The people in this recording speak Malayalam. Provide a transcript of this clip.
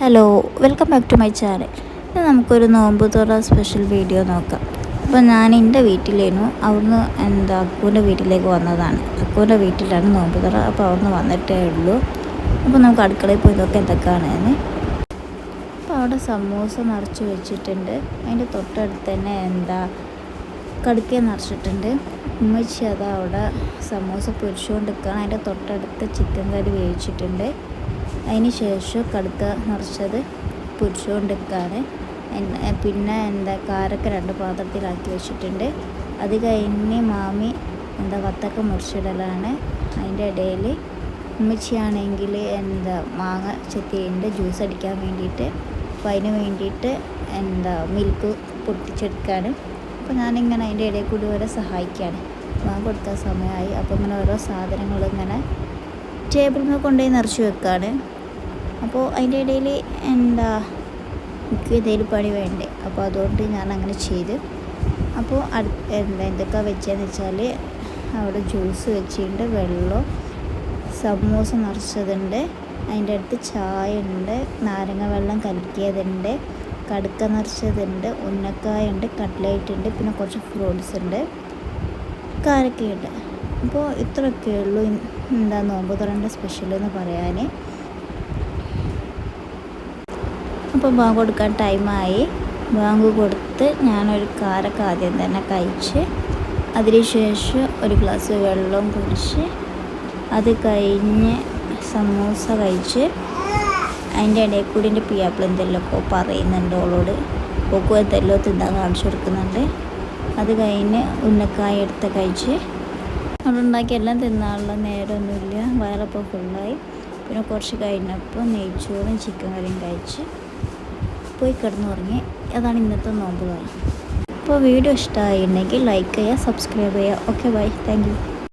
Hello welcome back to my channel ഇന്ന് നമുക്കൊരു നോമ്പ് തുറ സ്പെഷ്യൽ വീഡിയോ നോക്കാം. അപ്പോൾ ഞാൻ എന്റെ വീട്ടിലേനു അവിടുന്ന് എന്താ അക്കുവിന്റെ വീട്ടിലേക്ക് വന്നതാണ്. അക്കുവിന്റെ വീട്ടിലാണ് നോമ്പ് തുറ അപ്പോൾ അവിടുന്ന് വന്നിട്ടേ ഉള്ളൂ. അപ്പോൾ നമുക്ക് അടുക്കളയിൽ പോയി നോക്കാം എന്തൊക്കെയാണെന്ന്. അപ്പോൾ അവിടെ സമൂസ നിറച്ച് വെച്ചിട്ടുണ്ട്. അതിന്റെ തൊട്ടടുത്ത് തന്നെ എന്താ കടുക്ക നിറച്ചിട്ടുണ്ട്. ഉമ്മച്ചി അതാ അവിടെ സമൂസ പൊരിച്ചുകൊണ്ട് നിൽക്കുകയാണ് അതിന്റെ തൊട്ടടുത്ത് ചിക്കൻ കറി വേവിച്ചിട്ടുണ്ട്. അതിന് ശേഷം കടുക്ക നിറച്ചത് പൊരിച്ചുകൊണ്ട് പിന്നെ എന്താ കാരൊക്കെ രണ്ട് പാത്രത്തിലാക്കി വെച്ചിട്ടുണ്ട്. അത് കഴിഞ്ഞ് മാമി എന്താ വത്തക്ക മുറിച്ചിടലാണ്. അതിന്റെ ഇടയിൽ ഉമ്മച്ചിയാണെങ്കിൽ എന്താ മാങ്ങ ചെത്തിയുണ്ട് ജ്യൂസ് അടിക്കാൻ വേണ്ടിയിട്ട്. അപ്പോൾ അതിന് വേണ്ടിയിട്ട് എന്താ മിൽക്ക് പൊട്ടിച്ചെടുക്കാണ്. അപ്പോൾ ഞാനിങ്ങനെ അതിന്റെ ഇടയിൽ കൂടി ഓരോ സഹായിക്കുകയാണ്. മാങ്ങ കൊടുക്കാൻ സമയമായി. അപ്പോൾ ഇങ്ങനെ ഓരോ സാധനങ്ങൾ ഇങ്ങനെ ടേബിളിൽ കൊണ്ടുപോയി നിറച്ച് വെക്കുകയാണ്. അപ്പോൾ അതിന്റെ ഇടയിൽ എന്താ എനിക്ക് എന്തെങ്കിലും പണി വേണ്ടേ? അപ്പോൾ അതുകൊണ്ട് ഞാൻ അങ്ങനെ ചെയ്ത്. അപ്പോൾ അടു എന്താ എന്തൊക്കെ വെച്ചതെന്ന് വെച്ചാൽ അവിടെ ജ്യൂസ് വെച്ചിട്ടുണ്ട് വെള്ളം സമൂസ നിറച്ചതുണ്ട് അതിന്റെ അടുത്ത് ചായ ഉണ്ട് നാരങ്ങ വെള്ളം കലക്കിയതുണ്ട് കടുക്ക നിറച്ചതുണ്ട് ഉന്നക്കായ ഉണ്ട് കട്ട്ലേറ്റ് ഉണ്ട് പിന്നെ കുറച്ച് ഫ്രൂട്ട്സ് ഉണ്ട് കാരക്കയുണ്ട്. അപ്പോൾ ഇത്രയൊക്കെ ഉള്ളൂ. എന്താ നോമ്പ് തുറന്റെ സ്പെഷ്യൽ എന്ന് പറയാൻ. അപ്പോൾ ബാങ്ക് കൊടുക്കാൻ ടൈമായി. ബാങ്ക് കൊടുത്ത് ഞാനൊരു കാരൊക്കെ ആദ്യം തന്നെ കഴിച്ച് അതിനുശേഷം ഒരു ഗ്ലാസ് വെള്ളം കുടിച്ച് അത് കഴിഞ്ഞ് സമൂസ കഴിച്ച് അതിന്റെ ഇടയിൽ കൂടി എന്റെ പിയാപ്പിൾ എന്തെങ്കിലുമൊക്കെ പറയുന്നുണ്ട് ഓളോട്. ഓക്കും എന്തെല്ലോ തിന്നാൻ കാണിച്ചു കൊടുക്കുന്നുണ്ട്. അത് കഴിഞ്ഞ് ഉന്നക്കായ എടുത്ത് കഴിച്ച് അവളുണ്ടാക്കി എല്ലാം തിന്നാനുള്ള നേരമൊന്നുമില്ല. വയറപ്പോൾ ഫുള്ളായി പിന്നെ കുറച്ച് കഴിഞ്ഞപ്പോൾ നെയ്ച്ചോറും ചിക്കൻ കറിയും കഴിച്ച് പോയി കിടന്നുറങ്ങി. അതാണ് ഇന്നത്തെ നോമ്പ് തുറ അപ്പോൾ വീഡിയോ ഇഷ്ടമായിട്ടുണ്ടെങ്കിൽ ലൈക്ക് ചെയ്യുക സബ്സ്ക്രൈബ് ചെയ്യുക. Okay bye thank